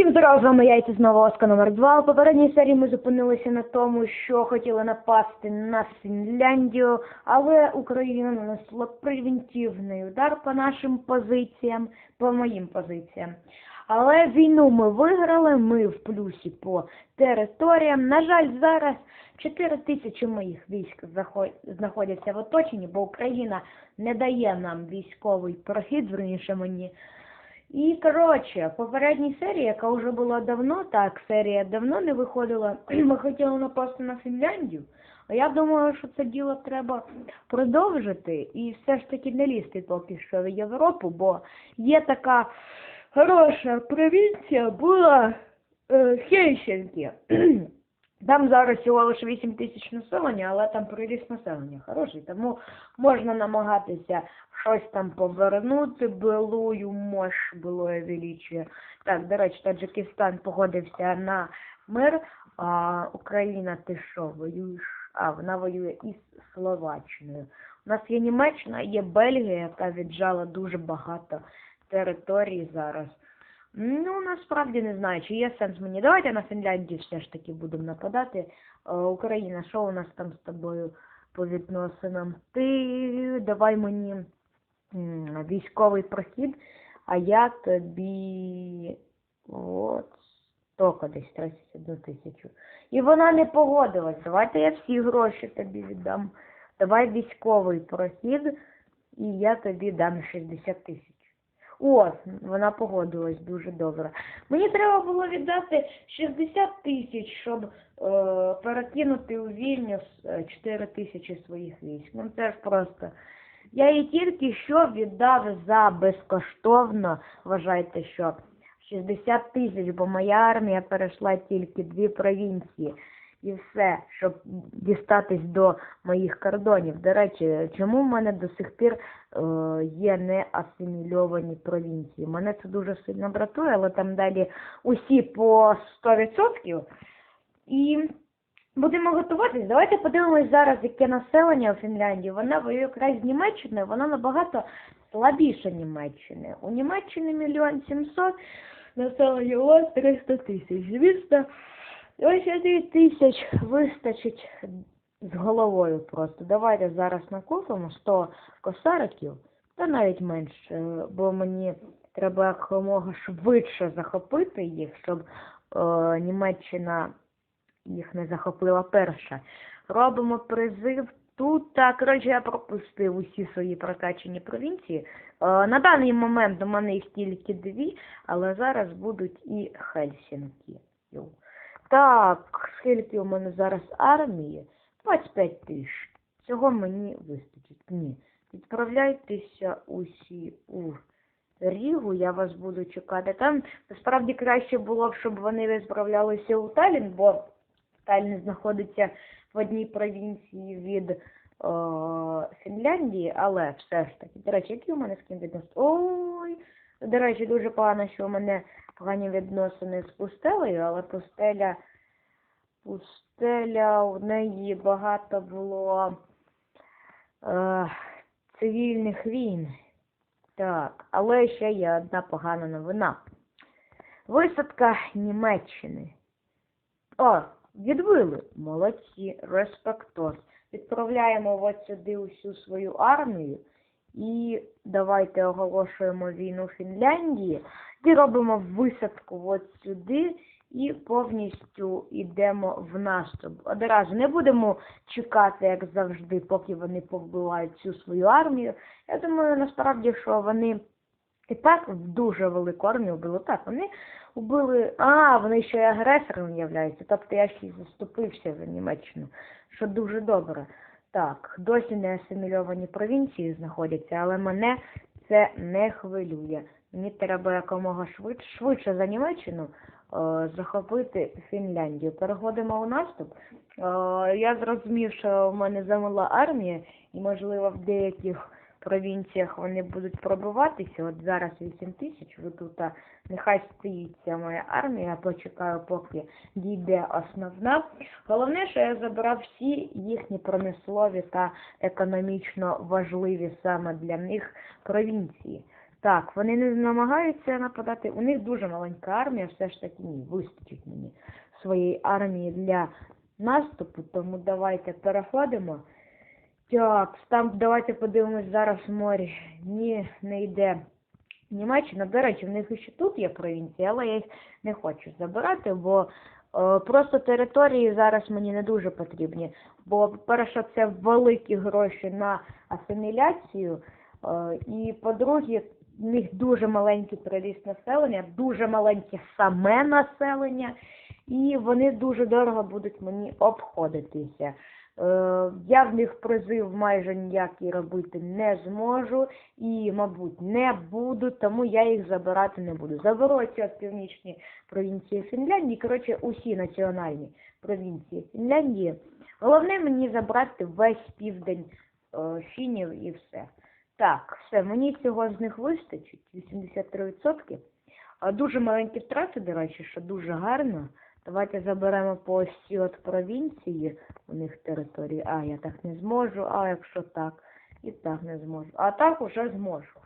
Всім здоров, з вами я, і знову Оска номер 2. У попередній серії ми зупинилися на тому, що хотіли напасти на Фінляндію, але Україна нанесла превентивний удар по нашим позиціям, по моїм позиціям. Але війну ми виграли, ми в плюсі по територіям. На жаль, зараз 4 тисячі моїх військ знаходяться в оточенні, бо Україна не дає нам військовий прохід, верніше мені. І коротше, попередній серії, яка вже була давно, так, серія давно не виходила, ми хотіли напасти на Фінляндію. А я думаю, що це діло треба продовжити і все ж таки не лізти поки що в Європу, бо є така хороша провінція була е, Хельсінкі. Там зараз всього лише 8 тисяч населення, але там приріст населення хороший, тому можна намагатися щось там повернути, былую мощь, былое величие. Так, до речі, Таджикистан погодився на мир, а Україна ти що, воюєш? А, вона воює із Словаччиною. У нас є Німеччина, є Бельгія, яка віджала дуже багато територій зараз. Ну, насправді не знаю, чи є сенс мені. Давайте на Фінляндію все ж таки будемо нападати. Е, Україна, що у нас там з тобою по відносинам? Ти давай мені військовий прохід, а я тобі от тока десь 31 тисячу. І вона не погодилась. Давайте я всі гроші тобі віддам. Давай військовий прохід, і я тобі дам 60 тисяч. О, вона погодилась дуже добре. Мені треба було віддати 60 тисяч, щоб е, перекинути у Вільнюс е, 4 тисячі своїх військ. Ну це ж просто. Я їй тільки що віддав за безкоштовно, вважайте, що 60 тисяч, бо моя армія перейшла тільки дві провінції. І все, щоб дістатись до моїх кордонів. До речі, чому в мене до сих пір е, є не асимільовані провінції? Мене це дуже сильно дратує, але там далі усі по 100%. І будемо готуватись. Давайте подивимось зараз, яке населення у Фінляндії. Вона воює якраз з Німеччиною, вона набагато слабіша Німеччини. У Німеччини мільйон сімсот, населення у вас 300 тисяч. Звісно, ось 10 тисяч вистачить з головою просто. Давайте зараз накупимо 100 косариків, та навіть менше, бо мені треба якомога швидше захопити їх, щоб е, Німеччина їх не захопила перша. Робимо призив тут. Так, коротше, я пропустив усі свої прокачані провінції. Е, на даний момент у мене їх тільки дві, але зараз будуть і Хельсінкі. Так, скільки у мене зараз армії? 25 тисяч. Цього мені вистачить. Ні. Відправляйтеся усі у Рігу, я вас буду чекати. Там насправді краще було б, щоб вони відправлялися у Талін, бо Талін знаходиться в одній провінції від е, Фінляндії, але все ж таки. До речі, які у мене з ким відносини? Ой, до речі, дуже погано, що у мене погані відносини з пустелею, але пустеля, пустеля, у неї багато було е, цивільних війн. Так, але ще є одна погана новина. Висадка Німеччини. О, відбили. Молодці, респектос. Відправляємо от сюди усю свою армію і давайте оголошуємо війну Фінляндії і робимо висадку от сюди і повністю йдемо в наступ. Одразу не будемо чекати, як завжди, поки вони повбивають всю свою армію. Я думаю, насправді, що вони і так в дуже велику армію вбили. Так, вони вбили. А, вони ще й агресором являються. Тобто я ще й заступився за Німеччину, що дуже добре. Так, досі не асимільовані провінції знаходяться, але мене це не хвилює. Мені треба якомога швидше, швидше за Німеччину е, захопити Фінляндію. Переходимо у наступ. Е, я зрозумів, що в мене замила армія, і, можливо, в деяких провінціях вони будуть пробиватися. От зараз 8 тисяч, ви тут нехай стоїть ця моя армія, я почекаю, поки дійде основна. Головне, що я забрав всі їхні промислові та економічно важливі саме для них провінції. Так, вони не намагаються нападати. У них дуже маленька армія, все ж таки ні, вистачить мені своєї армії для наступу, тому давайте переходимо. Так, там давайте подивимось зараз морі. Ні, не йде Німеччина. До речі, в них ще тут є провінції, але я їх не хочу забирати, бо е, просто території зараз мені не дуже потрібні. Бо, по-перше, це великі гроші на асиміляцію. Е, і по-друге, в них дуже маленький приріст населення, дуже маленьке саме населення, і вони дуже дорого будуть мені обходитися. Е, Я в них призив майже ніякий робити не зможу і, мабуть, не буду, тому я їх забирати не буду. Заберу ці північні провінції Фінляндії, коротше, усі національні провінції Фінляндії. Головне мені забрати весь південь е, фінів і все. Так, все, мені цього з них вистачить, 83%. А дуже маленькі втрати, до речі, що дуже гарно. Давайте заберемо по ось ці от провінції у них території. А, я так не зможу, а якщо так, і так не зможу. А так уже зможу.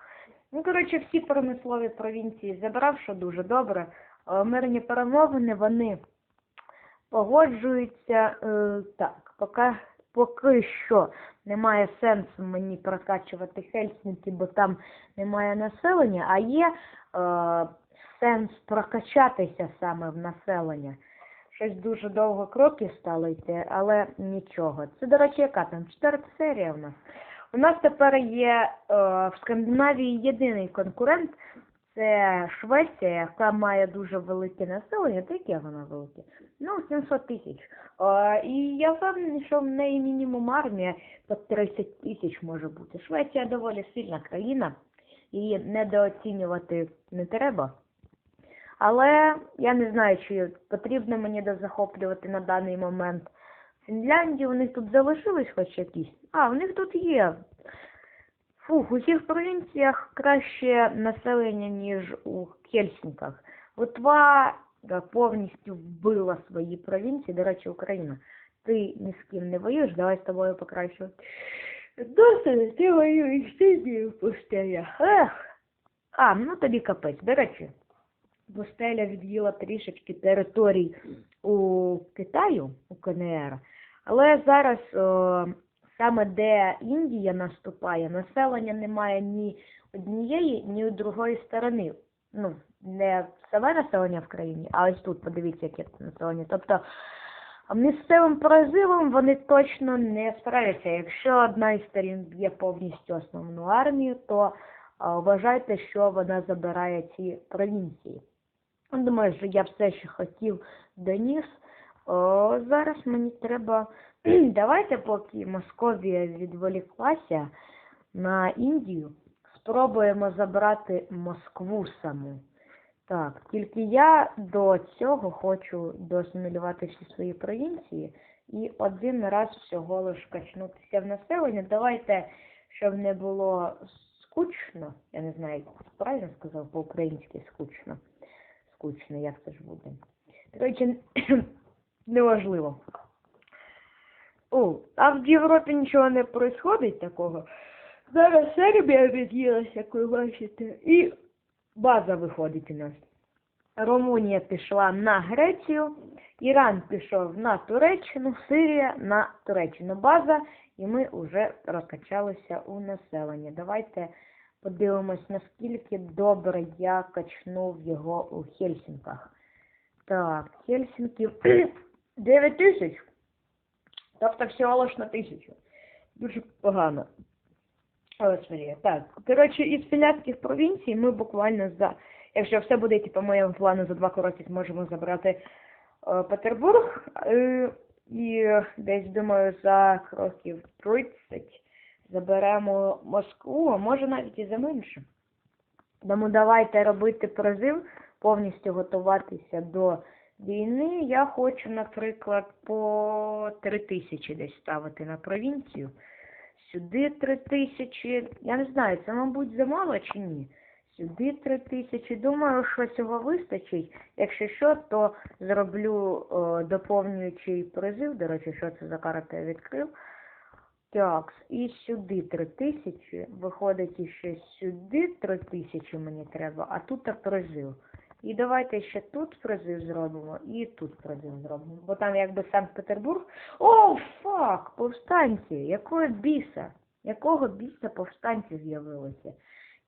Ну, коротше, всі промислові провінції забрав, що дуже добре. Е, Мирні перемовини, вони погоджуються. Е, так, поки, поки що немає сенсу мені прокачувати Хельсінки, бо там немає населення, а є е, сенс прокачатися саме в населення. Щось дуже довго кроки стало йти, але нічого. Це, до речі, яка там? Четверта серія в нас. У нас тепер є е, в Скандинавії єдиний конкурент. Це Швеція, яка має дуже велике населення, так яке вона велике? Ну, 700 тисяч. Е, і я впевнений, що в неї мінімум армія по 30 тисяч може бути. Швеція доволі сильна країна, її недооцінювати не треба. Але я не знаю, чи потрібно мені дозахоплювати на даний момент Фінляндію. У них тут залишились хоч якісь. А, у них тут є. Фух, у цих провінціях краще населення, ніж у Хельсінках. Литва повністю вбила свої провінції. До речі, Україна. Ти ні з ким не воюєш, давай з тобою покращувати. Досить, ти воюєш ти в пустелях. Ех. А, ну тобі капець. До речі, Бостеля від'їла трішечки територій у Китаю, у КНР, але зараз о, саме де Індія наступає, населення немає ні однієї, ні другої сторони. Ну, не саме населення в країні, а ось тут, подивіться, яке населення. Тобто місцевим призивом вони точно не справляться. Якщо одна із сторін б'є повністю основну армію, то а, вважайте, що вона забирає ці провінції. Думаю, що я все, що хотів, доніс. О, зараз мені треба. Давайте, поки Московія відволіклася на Індію, спробуємо забрати Москву саму. Так, тільки я до цього хочу доасимілювати всі свої провінції і один раз всього лиш качнутися в населення. Давайте, щоб не було скучно, я не знаю, правильно сказав по-українськи скучно скучно, як це ж буде. Коротше, неважливо. О, а в Європі нічого не происходить такого. Зараз Сербія від'їлася, як ви бачите, і база виходить у нас. Румунія пішла на Грецію, Іран пішов на Туреччину, Сирія на Туреччину. База, і ми вже прокачалися у населення. Давайте Подивимось, наскільки добре я качнув його у Хельсінках. Так, Хельсінки 9 тисяч. Тобто всього лиш на тисячу. Дуже погано. Ось, так, коротше, із фінляндських провінцій ми буквально за, якщо все буде йти по моєму плану, за два кроки зможемо забрати е, Петербург. Е, і десь, думаю, за кроків 30 заберемо Москву, а може навіть і за менше. Тому давайте робити призив, повністю готуватися до війни. Я хочу, наприклад, по 3 тисячі десь ставити на провінцію. Сюди 3 тисячі. Я не знаю, це, мабуть, замало чи ні. Сюди 3 тисячі. Думаю, що цього вистачить. Якщо що, то зроблю о, доповнюючий призив. До речі, що це за карта я відкрив. Так, і сюди 3000. Виходить, ще сюди 3000 мені треба, а тут так призив. І давайте ще тут призив зробимо, і тут призив зробимо. Бо там якби Санкт-Петербург. О, фак! Повстанці! Якого біса? Якого біса повстанці з'явилися?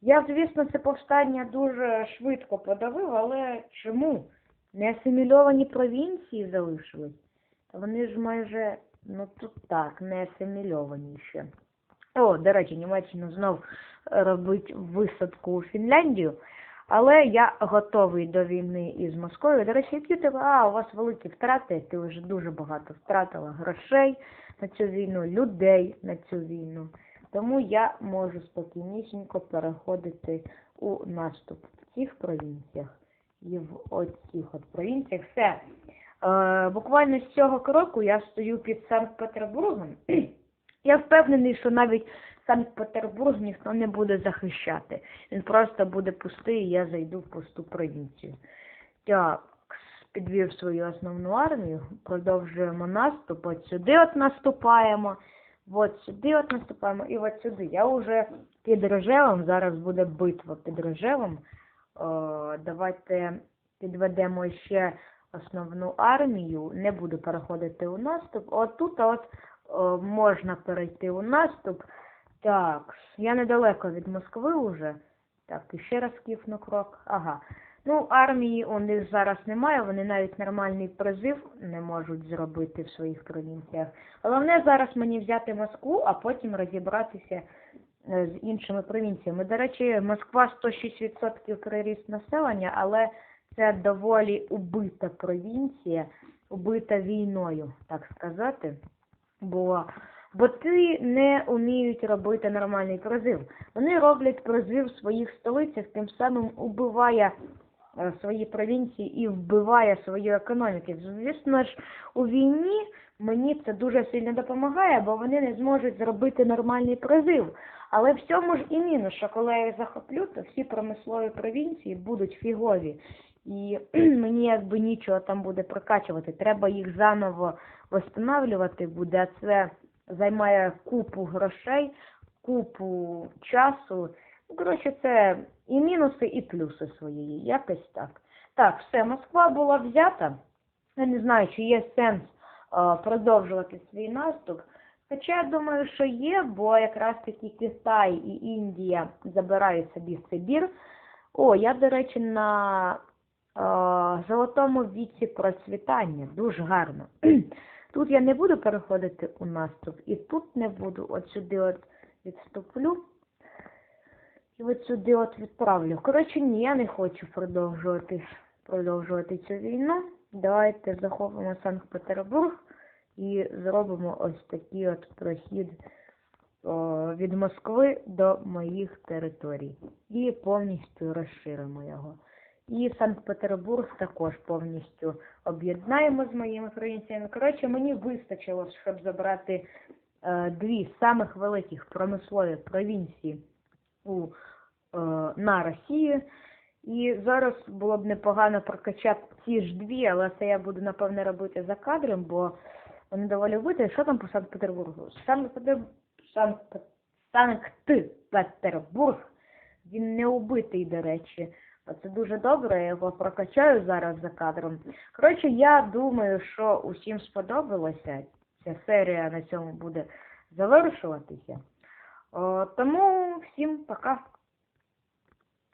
Я, звісно, це повстання дуже швидко подавив, але чому? Не асимільовані провінції залишились? Вони ж майже, ну тут так, не асимільовані ще. О, до речі, Німеччина знов робить висадку у Фінляндію, але я готовий до війни із Москвою. До речі, які тебе, а, у вас великі втрати, ти вже дуже багато втратила грошей на цю війну, людей на цю війну. Тому я можу спокійнісінько переходити у наступ в цих провінціях і в оцих от провінціях. Все. Е, буквально з цього кроку я стою під Санкт-Петербургом. Я впевнений, що навіть Санкт-Петербург ніхто не буде захищати. Він просто буде пустий, і я зайду в пусту провінцію. Так, підвів свою основну армію, продовжуємо наступ. От сюди от наступаємо, от сюди от наступаємо і от сюди. Я вже під Рожевом, зараз буде битва під Рожевом. О, давайте підведемо ще основну армію. Не буду переходити у наступ. От тут от о, можна перейти у наступ. Так, я недалеко від Москви вже. Так, і ще раз на крок. Ага. Ну, армії у них зараз немає, вони навіть нормальний призив не можуть зробити в своїх провінціях. Головне зараз мені взяти Москву, а потім розібратися е, з іншими провінціями. До речі, Москва 106% приріст населення, але це доволі убита провінція, убита війною, так сказати. Бо боти не вміють робити нормальний призив. Вони роблять призив в своїх столицях, тим самим убиває е, свої провінції і вбиває свою економіку. Звісно ж, у війні мені це дуже сильно допомагає, бо вони не зможуть зробити нормальний призив. Але в цьому ж і мінус, що коли я захоплю, то всі промислові провінції будуть фігові. І мені якби нічого там буде прокачувати. Треба їх заново встановлювати буде, а це займає купу грошей, купу часу. Ну, коротше, це і мінуси, і плюси свої. Якось так. Так, все, Москва була взята. Я не знаю, чи є сенс е, продовжувати свій наступ. Хоча я думаю, що є, бо якраз таки Китай і Індія забирають собі Сибір. О, я, до речі, на золотому віці процвітання. Дуже гарно. Тут я не буду переходити у наступ, і тут не буду. От сюди от відступлю. І от сюди от відправлю. Коротше, ні, я не хочу продовжувати, продовжувати цю війну. Давайте захопимо Санкт-Петербург і зробимо ось такий от прохід о, від Москви до моїх територій. І повністю розширимо його. І Санкт-Петербург також повністю об'єднаємо з моїми провінціями. Коротше, мені вистачило, щоб забрати е, дві самих великих промислові провінції у, е, на Росію. І зараз було б непогано прокачати ці ж дві, але це я буду, напевне, робити за кадром, бо вони доволі вбиті. Що там по Санкт-Петербургу? Санкт-Петер- Санкт- Санкт-Петербург, він не убитий, до речі. Це дуже добре, я його прокачаю зараз за кадром. Коротше, я думаю, що усім сподобалося. Ця серія на цьому буде завершуватися. Тому всім пока.